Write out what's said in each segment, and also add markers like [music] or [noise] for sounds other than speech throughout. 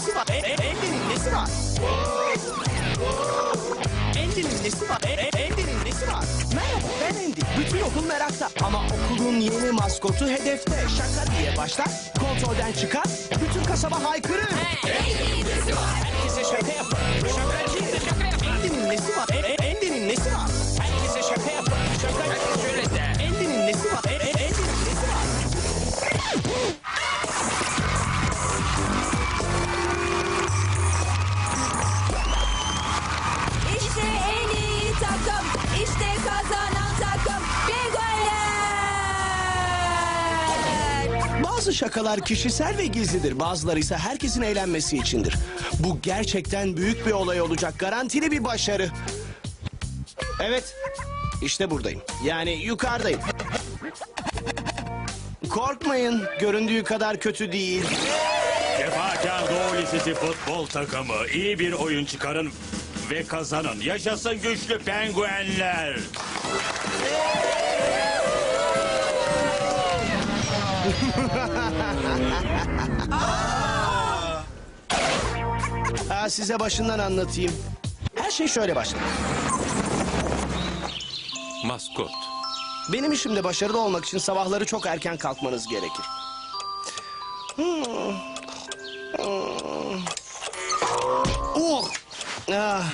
nesi var? E, e, Andy'nin nesi var? Andy'nin nesi var? E, e, Andy'nin nesi var? Merhaba ben Andy. Bütün okul merakta. Ama okulun yeni maskotu hedefte. Şaka diye başlar. Kontrolden çıkar. Bütün kasaba haykırır. Herkese şaka yapın. Şakacı. Şaka yapın. Andy'nin nesi var? E, e, Bazı şakalar kişisel ve gizlidir. Bazıları ise herkesin eğlenmesi içindir. Bu gerçekten büyük bir olay olacak. Garantili bir başarı. Evet. işte buradayım. Yani yukarıdayım. Korkmayın. Göründüğü kadar kötü değil. Cefakar Doğu Lisesi futbol takımı iyi bir oyun çıkarın ve kazanın. Yaşasın güçlü penguenler. [laughs] Ha, size başından anlatayım. Her şey şöyle başladı. Maskot. Benim işimde başarılı olmak için sabahları çok erken kalkmanız gerekir. Hmm. Hmm. Oh. Ah.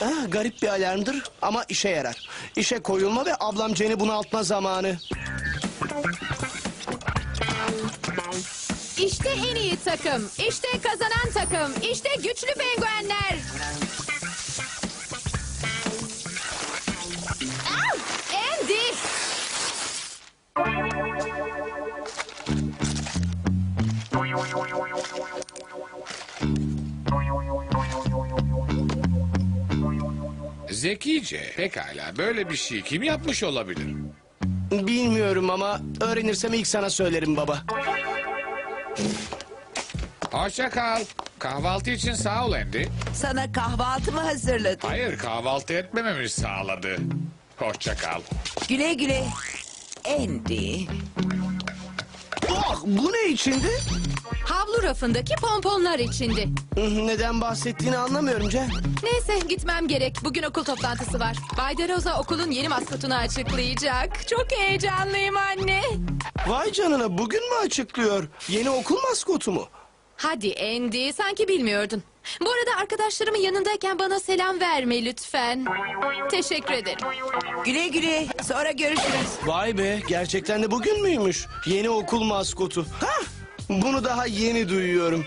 Ah, garip bir alarmdır ama işe yarar. İşe koyulma ve ablam Jen'i bunaltma zamanı. İşte en iyi takım. İşte kazanan takım. İşte güçlü penguenler. Au! Andy. Zekice. Pekala böyle bir şey kim yapmış olabilir? Bilmiyorum ama öğrenirsem ilk sana söylerim baba. Hoşça kal. Kahvaltı için sağ ol Andy. Sana kahvaltı mı hazırladım? Hayır kahvaltı etmememi sağladı. Hoşça kal. Güle güle. Andy. Oh, bu ne içindi? Rafındaki pomponlar içindi. Hı, Neden bahsettiğini anlamıyorum Jen. Neyse gitmem gerek. Bugün okul toplantısı var. Bay de Rosa okulun yeni maskotunu açıklayacak. Çok heyecanlıyım anne. Vay canına bugün mü açıklıyor? Yeni okul maskotu mu? Hadi Andy sanki bilmiyordun. Bu arada arkadaşlarımın yanındayken bana selam verme lütfen. Teşekkür ederim. Güle güle. Sonra görüşürüz. Vay be gerçekten de bugün müymüş? Yeni okul maskotu. Ha, bunu daha yeni duyuyorum.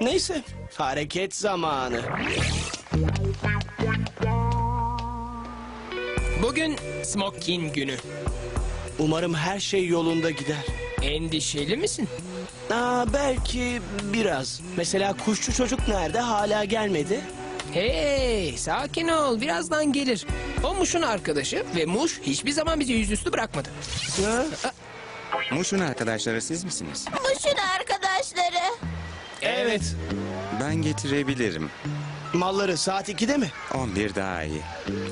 Neyse hareket zamanı. Bugün smokin günü. Umarım her şey yolunda gider. Endişeli misin? Aa, belki biraz. Mesela kuşçu çocuk nerede hala gelmedi? Hey, sakin ol. Birazdan gelir. O Muş'un arkadaşı ve Muş hiçbir zaman bizi yüzüstü bırakmadı. Ha? Muş'un arkadaşları siz misiniz? Muş'un. Evet. Ben getirebilirim. Malları saat 2'de mi? 11 daha iyi.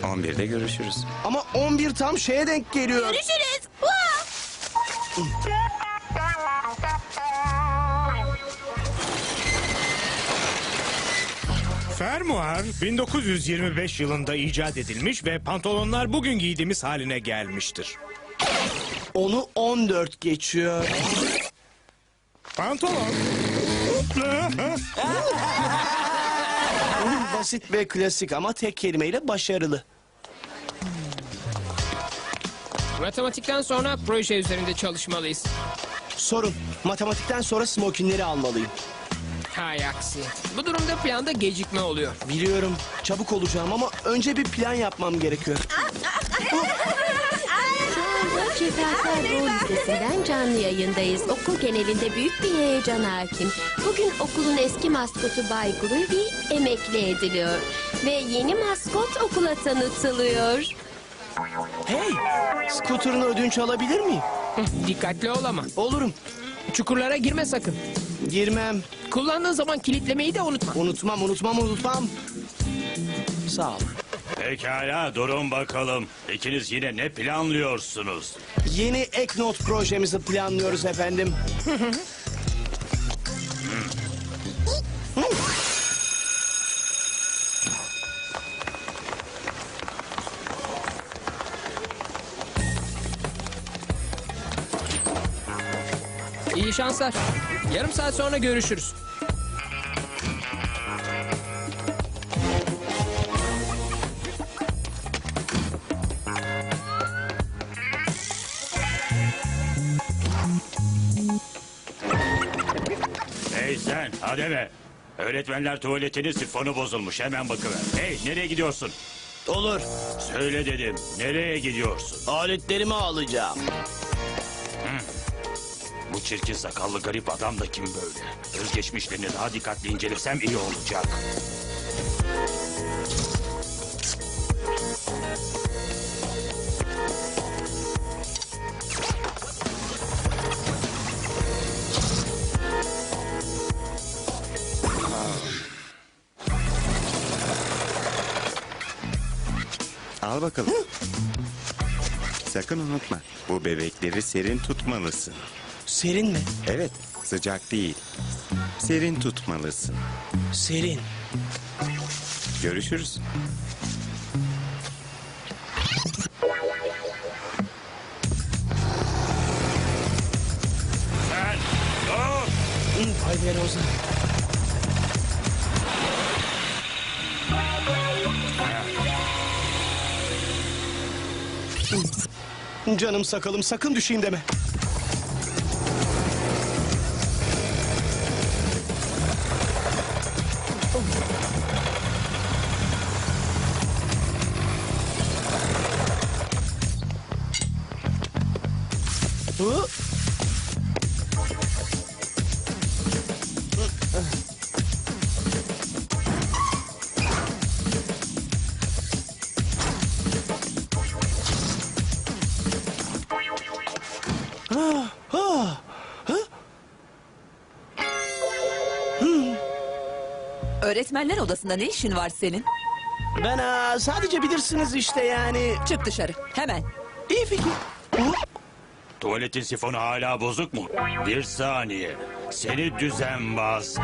11'de görüşürüz. Ama 11 tam şeye denk geliyor. Görüşürüz. Fermuar 1925 yılında icat edilmiş ve pantolonlar bugün giydiğimiz haline gelmiştir. Onu 14 geçiyor. Pantolon. Basit ve klasik ama tek kelimeyle başarılı. Matematikten sonra proje üzerinde çalışmalıyız. Sorun. Matematikten sonra smokinleri almalıyım. Hay aksi. Bu durumda planda gecikme oluyor. Biliyorum. Çabuk olacağım ama önce bir plan yapmam gerekiyor. [laughs] Cefakar Doğu Lisesi'nden canlı yayındayız. Okul genelinde büyük bir heyecan hakim. Bugün okulun eski maskotu Bay Groovy emekli ediliyor. Ve yeni maskot okula tanıtılıyor. Hey! Scooter'ını ödünç alabilir miyim? Dikkatli ol ama. Olurum. Çukurlara girme sakın. Girmem. Kullandığın zaman kilitlemeyi de unutma. Unutmam, unutmam, unutmam. Sağ ol. Pekala durun bakalım. İkiniz yine ne planlıyorsunuz? Yeni Eknot projemizi planlıyoruz efendim. İyi şanslar. Yarım saat sonra görüşürüz. Sen Ademe. Öğretmenler tuvaletinin sifonu bozulmuş. Hemen bakıver. Hey nereye gidiyorsun? Olur. Söyle dedim. Nereye gidiyorsun? Aletlerimi alacağım. Bu çirkin sakallı garip adam da kim böyle? Özgeçmişlerini daha dikkatli incelesem iyi olacak. Al bakalım. Sakın unutma. Bu bebekleri serin tutmalısın. Serin mi? Evet, sıcak değil. Serin tutmalısın. Serin. Görüşürüz. Sen dur! Canım sakalım sakın düşeyim deme. Öğretmenler odasında ne işin var senin? Ben aa, sadece bilirsiniz işte yani. Çık dışarı hemen. İyi fikir. Tuvaletin sifonu hala bozuk mu? Bir saniye. Seni düzenbaz.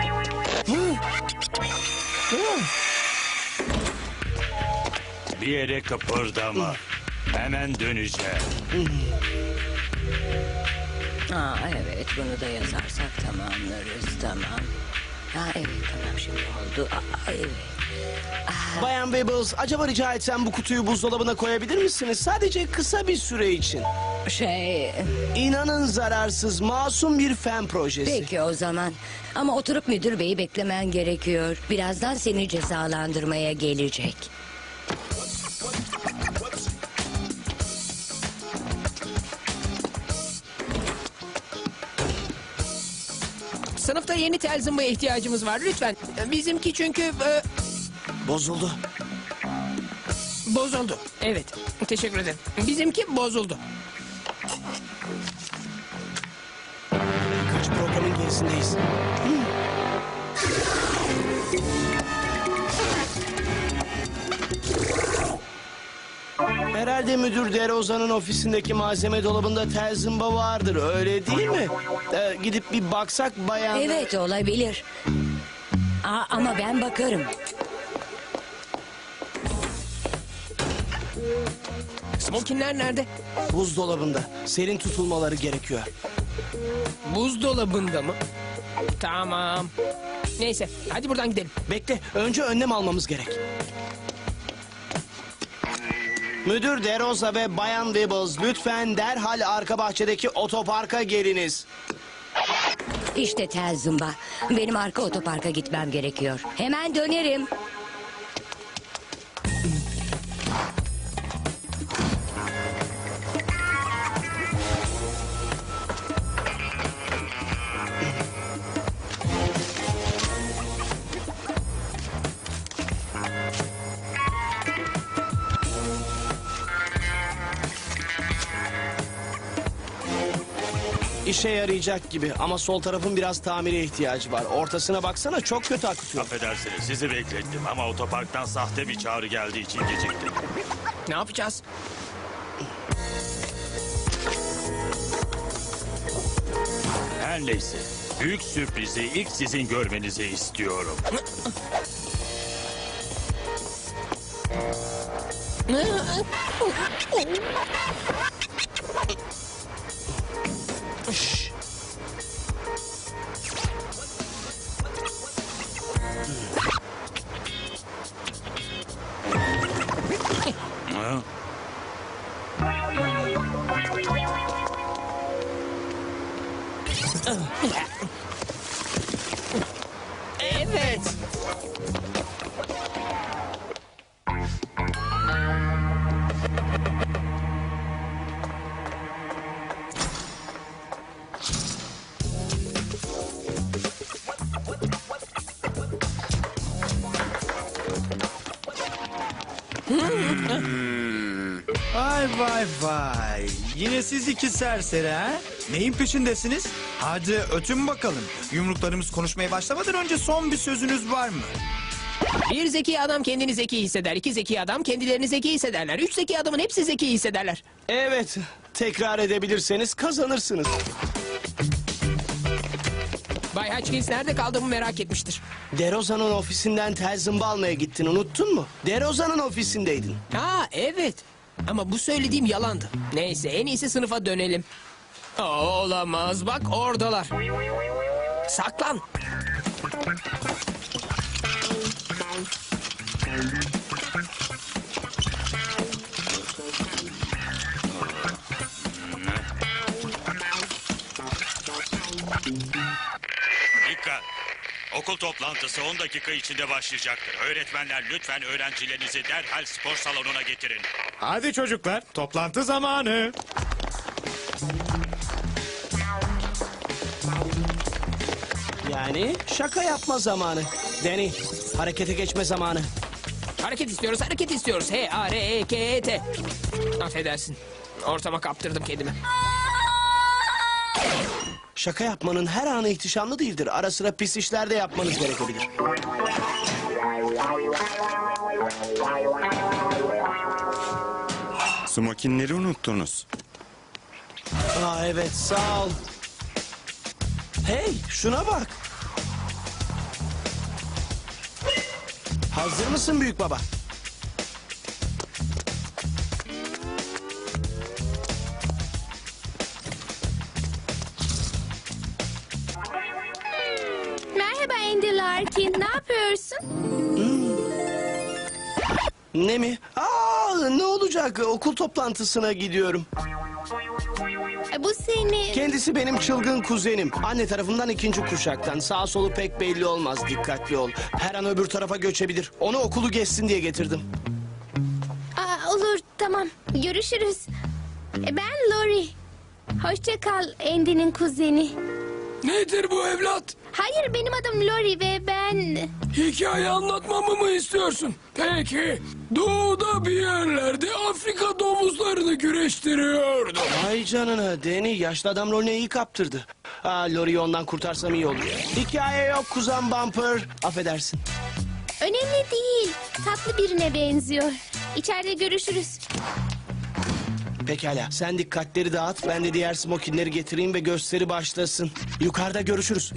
Bir yere kıpırdama. Hemen döneceğim. Aa evet bunu da yazarsak tamamlarız tamam. Ha evet tamam şimdi oldu. Aa, evet. Bayan Webbles, acaba rica etsem bu kutuyu buzdolabına koyabilir misiniz? Sadece kısa bir süre için. Şey İnanın zararsız, masum bir fen projesi. peki o zaman. Ama oturup müdür beyi beklemen gerekiyor. Birazdan seni cezalandırmaya gelecek. Yeni tel zımbaya ihtiyacımız var lütfen. Bizimki çünkü e, Bozuldu. bozuldu. Evet teşekkür ederim. Bizimki bozuldu. Kaç programın gerisindeyiz. Herhalde müdür Derozan'ın ofisindeki malzeme dolabında tel zımba vardır öyle değil mi? Ee, gidip bir baksak bayan... Evet olabilir. Aa, ama ben bakarım. Smokinler nerede? Buzdolabında. Serin tutulmaları gerekiyor. Buzdolabında mı? Tamam. Neyse hadi buradan gidelim. Bekle, önce önlem almamız gerek. Müdür Derosa ve Bayan Wibbles lütfen derhal arka bahçedeki otoparka geliniz. İşte tel zımba. Benim arka otoparka gitmem gerekiyor. Hemen dönerim. İşe yarayacak gibi ama sol tarafın biraz tamire ihtiyacı var. Ortasına baksana çok kötü akıtıyor. Affedersiniz sizi beklettim ama otoparktan sahte bir çağrı geldiği için geciktim. Ne yapacağız? Her neyse. Büyük sürprizi ilk sizin görmenizi istiyorum. Evet. Vay vay vay. Yine siz iki serseri ha? Neyin peşindesiniz? Hadi ötün bakalım. Yumruklarımız konuşmaya başlamadan önce son bir sözünüz var mı? Bir zeki adam kendini zeki hisseder. iki zeki adam kendilerini zeki hissederler. Üç zeki adamın hepsi zeki hissederler. Evet. Tekrar edebilirseniz kazanırsınız. Bay Hutchins nerede kaldığımı merak etmiştir. Deroza'nın ofisinden tel zımba almaya gittin unuttun mu? Deroza'nın ofisindeydin. Ha evet. Ama bu söylediğim yalandı. Neyse en iyisi sınıfa dönelim. Aa, olamaz bak oradalar. Saklan. Dikkat! Okul toplantısı 10 dakika içinde başlayacaktır. Öğretmenler lütfen öğrencilerinizi derhal spor salonuna getirin. Hadi çocuklar toplantı zamanı. Yani şaka yapma zamanı. Danny, harekete geçme zamanı. Hareket istiyoruz, hareket istiyoruz. E H-A-R-E-K-E-T. Affedersin. Ortama kaptırdım kendimi. Şaka yapmanın her anı ihtişamlı değildir. Ara sıra pis işler de yapmanız gerekebilir. Smokinleri unuttunuz. Aa evet sağ ol. Hey şuna bak. Hazır mısın büyük baba? Larkin. Ne yapıyorsun? Ne mi? Aa ne olacak? Okul toplantısına gidiyorum. E, Bu seni... Kendisi benim çılgın kuzenim. Anne tarafından ikinci kuşaktan. Sağ solu pek belli olmaz. Dikkatli ol. Her an öbür tarafa göçebilir. Onu okulu geçsin diye getirdim. Aa, olur tamam. Görüşürüz. E, Ben Lori. Hoşça kal Andy'nin kuzeni. Nedir bu evlat? Hayır benim adım Lori ve ben... Hikaye anlatmamı mı istiyorsun? Peki. Doğuda bir yerlerde Afrika domuzlarını güreştiriyordum. Ay canına Deni yaşlı adam rolüne iyi kaptırdı. Aa, Lori'yi ondan kurtarsam iyi olur. Hikaye yok kuzen Bumper. Affedersin. Önemli değil. Tatlı birine benziyor. İçeride görüşürüz. Pekala sen dikkatleri dağıt. Ben de diğer smokinleri getireyim ve gösteri başlasın. Yukarıda görüşürüz.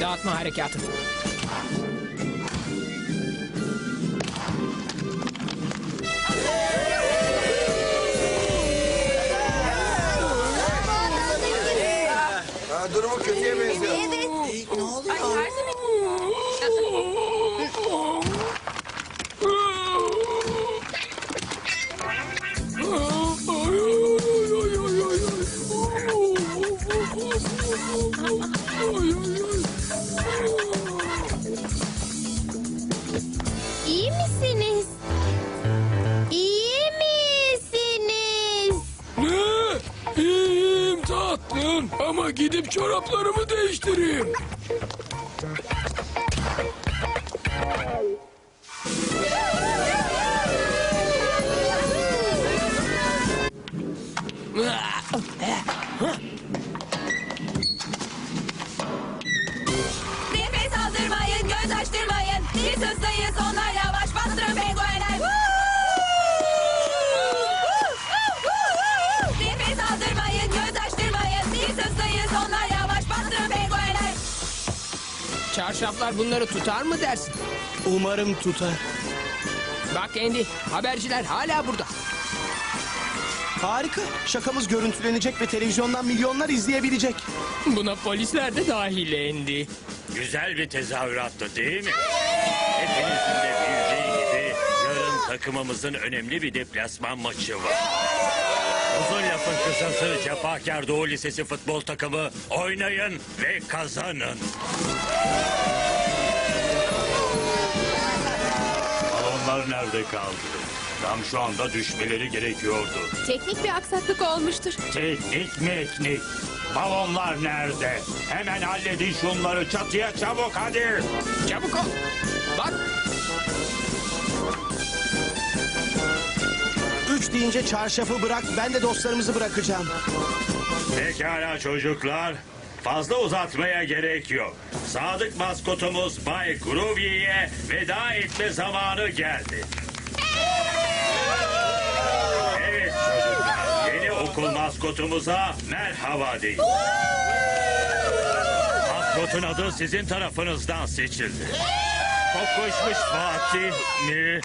Dağıtma harekatı. Ama gidip çoraplarımı değiştireyim. Çarşaflar bunları tutar mı dersin? Umarım tutar. Bak Andy, haberciler hala burada. Harika. Şakamız görüntülenecek ve televizyondan milyonlar izleyebilecek. Buna polisler de dahil Andy. Güzel bir tezahürattı değil mi? Hepinizin de bildiği gibi yarın takımımızın önemli bir deplasman maçı var. Uzun lafın kısası Cefakar Doğu Lisesi futbol takımı oynayın ve kazanın. Balonlar nerede kaldı? Tam şu anda düşmeleri gerekiyordu. Teknik bir aksaklık olmuştur. Teknik meknik. Balonlar nerede? Hemen halledin şunları çatıya çabuk hadi. Çabuk ol. Bak, Üç deyince çarşafı bırak, ben de dostlarımızı bırakacağım. Pekala çocuklar. Fazla uzatmaya gerek yok. Sadık maskotumuz Bay Groovy'ye veda etme zamanı geldi. Evet çocuklar, yeni okul maskotumuza merhaba deyin. Maskotun adı sizin tarafınızdan seçildi. Kokuşmuş Fatih mi?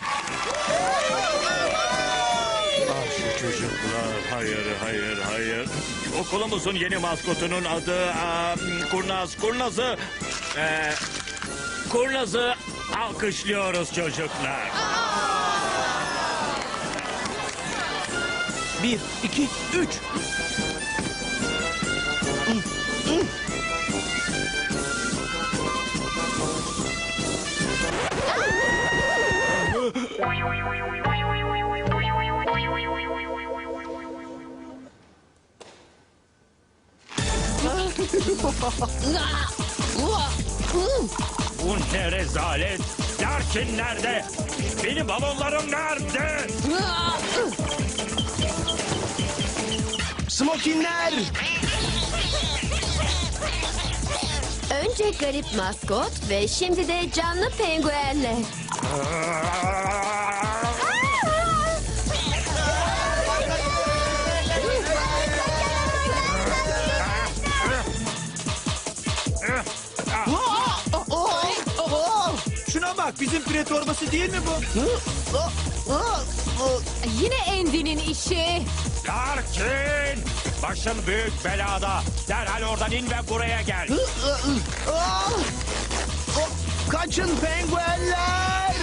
Hayır, hayır, hayır. Okulumuzun yeni maskotunun adı aa, Kurnaz. Kurnaz'ı... E, Kurnaz'ı alkışlıyoruz çocuklar. Bir, iki, üç. [laughs] Bu ne rezalet? Larkin nerede? Benim balonlarım nerede? Smokinler. Önce garip maskot ve şimdi de canlı penguenle. Bizim pire torbası değil mi bu? Yine Andy'nin işi. Larkin! Başın büyük belada. Derhal oradan in ve buraya gel. Kaçın penguenler.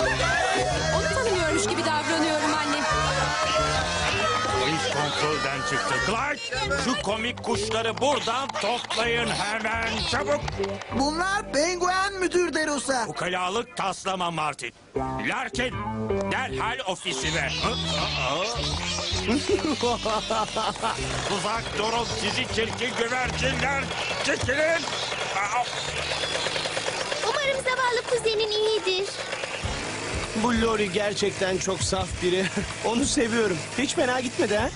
Onu kontrolden çıktı. Clark, şu komik kuşları buradan toplayın hemen çabuk. Bunlar penguen müdür Derusa. Ukalalık taslama Martin. Larkin, derhal ofisime. Hı? Aa! [laughs] Uzak durun sizi çirkin güvercinler. Çekilin. Aa! Umarım zavallı kuzenin iyidir. Bu Lori gerçekten çok saf biri. [laughs] Onu seviyorum. Hiç fena gitmedi ha?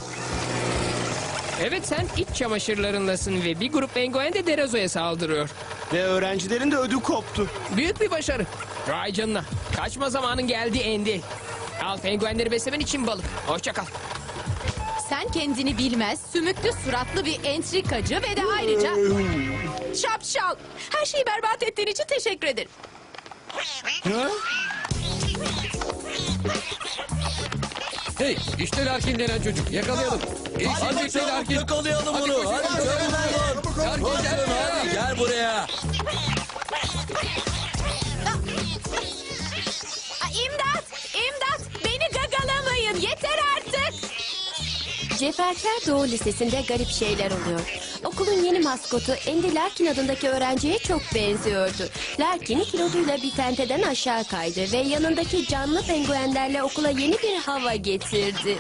Evet sen iç çamaşırlarındasın ve bir grup penguen de Derazo'ya saldırıyor. Ve öğrencilerin de ödü koptu. Büyük bir başarı. Vay canına. Kaçma zamanın geldi Andy. Al penguenleri beslemen için balık. Hoşça kal. Sen kendini bilmez, sümüklü suratlı bir entrikacı ve de ayrıca... Şapşal. Her şeyi berbat ettiğin için teşekkür ederim. Hey işte Larkin denen çocuk. Yakalayalım. Hadi işte Larkin. Yakalayalım onu. Hadi çabuk. Larkin gel buraya. Gel buraya. İmdat! İmdat! Beni gagalamayın! Yeter artık! Ceferkar Doğu Lisesi'nde garip şeyler oluyor. Okulun yeni maskotu Andy Larkin adındaki öğrenciye çok benziyordu. Larkin kiloduyla bir tenteden aşağı kaydı ve yanındaki canlı penguenlerle okula yeni bir hava getirdi.